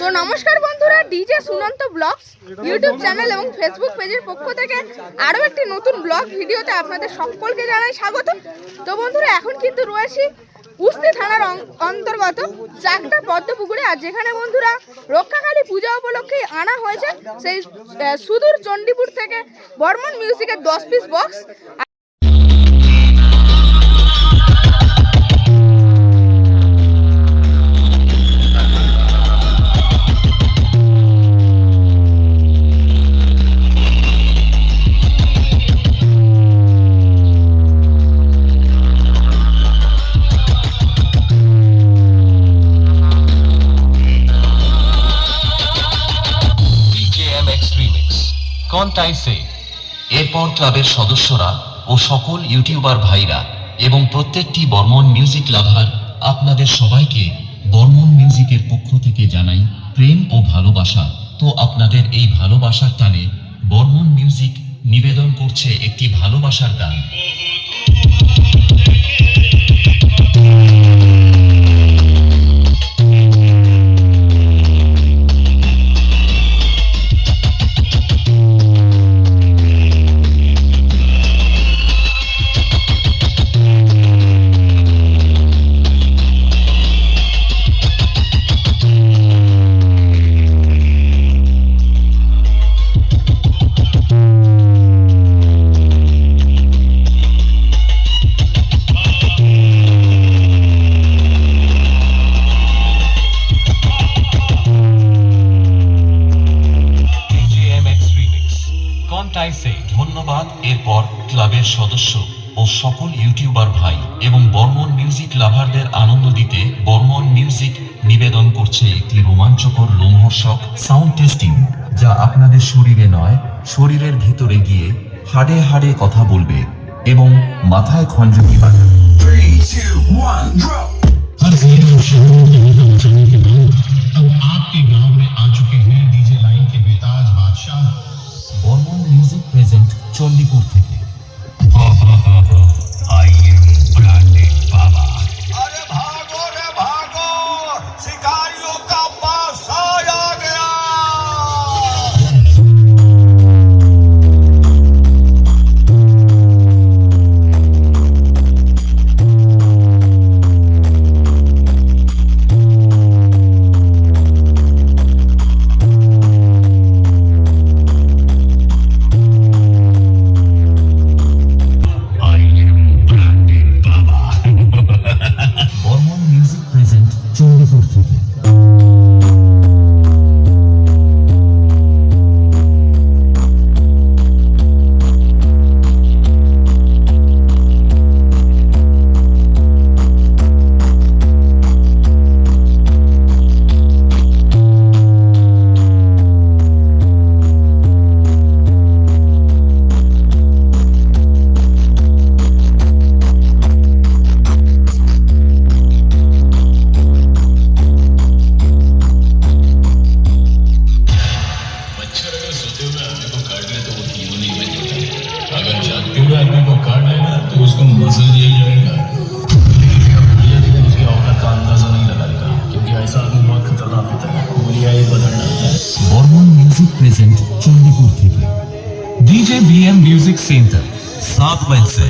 তো নমস্কার বন্ধুরা, DJ Sunanta blogs YouTube channel এবং ফেসবুক পেজের পক্ষ থেকে আরও একটি নতুন ব্লগ ভিডিওতে আপনাদের সকলকে জানাই স্বাগত। তো বন্ধুরা, এখন কিন্তু রয়েছি উস্তি থানার অন্তর্গত চাকটা পদ্মপুকুরে। আর যেখানে বন্ধুরা রক্ষাকালী পূজা উপলক্ষে আনা হয়েছে, সেই সুদূর চণ্ডীপুর থেকে বর্মন মিউজিকের দশ পিস বক্স এরপর ক্লাবের সদস্যরা ও সকল ইউটিউবার ভাইরা এবং প্রত্যেকটি বর্মন মিউজিক লাভার আপনাদের সবাইকে বর্মন মিউজিকের পক্ষ থেকে জানাই প্রেম ও ভালোবাসা। তো আপনাদের এই ভালোবাসার টানে বর্মন মিউজিক নিবেদন করছে একটি ভালোবাসার গান। কন্টাই সে ধন্যবাদ এরপর ক্লাবের সদস্য ও সকল ইউটিউবার ভাই এবং বর্মন মিউজিক লাভারদের আনন্দ দিতে বর্মন মিউজিক নিবেদন করছে একটি রোমাঞ্চকর লোমহর্ষক সাউন্ড টেস্টিং যা আপনাদের শরীরে নয় শরীরের ভিতরে গিয়ে হাড়ে হাড়ে কথা বলবে এবং মাথায় খঞ্জনি বাজাবে Three, two, one, drop. हर जिले और शहरों के निगम चलने के बाद अब आपके गांव में आ चुके हैं চণ্ডীপুর থেকে। तो उसको मज़ा दिया जाएगा गोलियाँ लेकिन उसकी औकात का। अंदाज़ा नहीं लगाएगा क्योंकि ऐसा आदमी बहुत खतरनाक होता है गोलियाँ ये बदल डालता है Burman music present Chandipur music centre सात मई से।